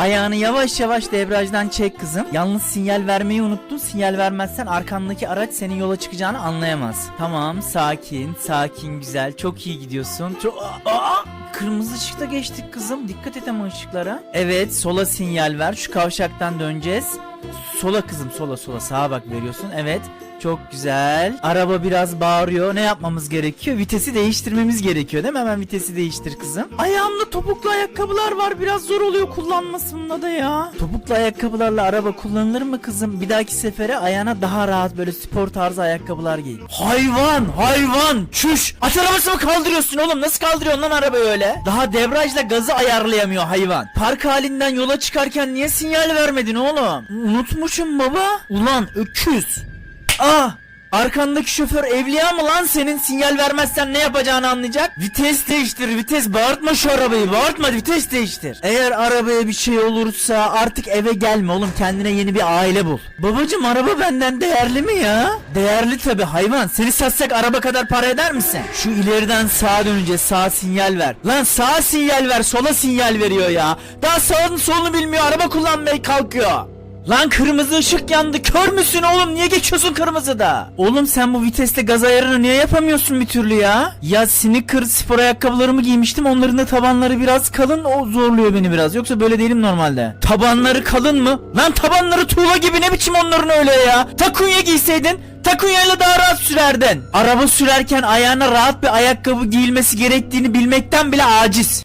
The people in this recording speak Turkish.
Ayağını yavaş yavaş debriyajdan çek kızım. Yalnız sinyal vermeyi unuttun. Sinyal vermezsen arkandaki araç senin yola çıkacağını anlayamaz. Tamam sakin sakin güzel çok iyi gidiyorsun. Çok... Aa! Kırmızı ışıkta geçtik kızım. Dikkat et ama ışıklara. Evet sola sinyal ver. Şu kavşaktan döneceğiz. Sola kızım sola sola sağa bak veriyorsun. Evet. Çok güzel. Araba biraz bağırıyor. Ne yapmamız gerekiyor? Vitesi değiştirmemiz gerekiyor değil mi? Hemen vitesi değiştir kızım. Ayağımda topuklu ayakkabılar var. Biraz zor oluyor kullanmasında da ya. Topuklu ayakkabılarla araba kullanılır mı kızım? Bir dahaki sefere ayağına daha rahat böyle spor tarzı ayakkabılar giy. Hayvan! Hayvan! Çüş! At arabası kaldırıyorsun oğlum? Nasıl kaldırıyorsun lan arabayı öyle? Daha debriyajla gazı ayarlayamıyor hayvan. Park halinden yola çıkarken niye sinyal vermedin oğlum? Unutmuşum baba. Ulan öküz. Ah! Arkandaki şoför evliya mı lan senin sinyal vermezsen ne yapacağını anlayacak? Vites değiştir vites bağırtma şu arabayı bağırtma vites değiştir. Eğer arabaya bir şey olursa artık eve gelme oğlum kendine yeni bir aile bul. Babacım araba benden değerli mi ya? Değerli tabi hayvan seni satsak araba kadar para eder misin? Şu ileriden sağa döneceğiz sağ sinyal ver. Lan sağa sinyal ver sola sinyal veriyor ya. Daha sağını solunu bilmiyor araba kullanmaya kalkıyor. Lan kırmızı ışık yandı. Kör müsün oğlum? Niye geçiyorsun kırmızıda? Oğlum sen bu viteste gaz ayarını niye yapamıyorsun bir türlü ya? Ya sneaker spor ayakkabılarımı giymiştim. Onların da tabanları biraz kalın. O zorluyor beni biraz. Yoksa böyle değilim normalde. Tabanları kalın mı? Lan tabanları tuğla gibi ne biçim onların öyle ya? Takunya giyseydin Takunya'yla daha rahat sürerdin. Araba sürerken ayağına rahat bir ayakkabı giyilmesi gerektiğini bilmekten bile aciz.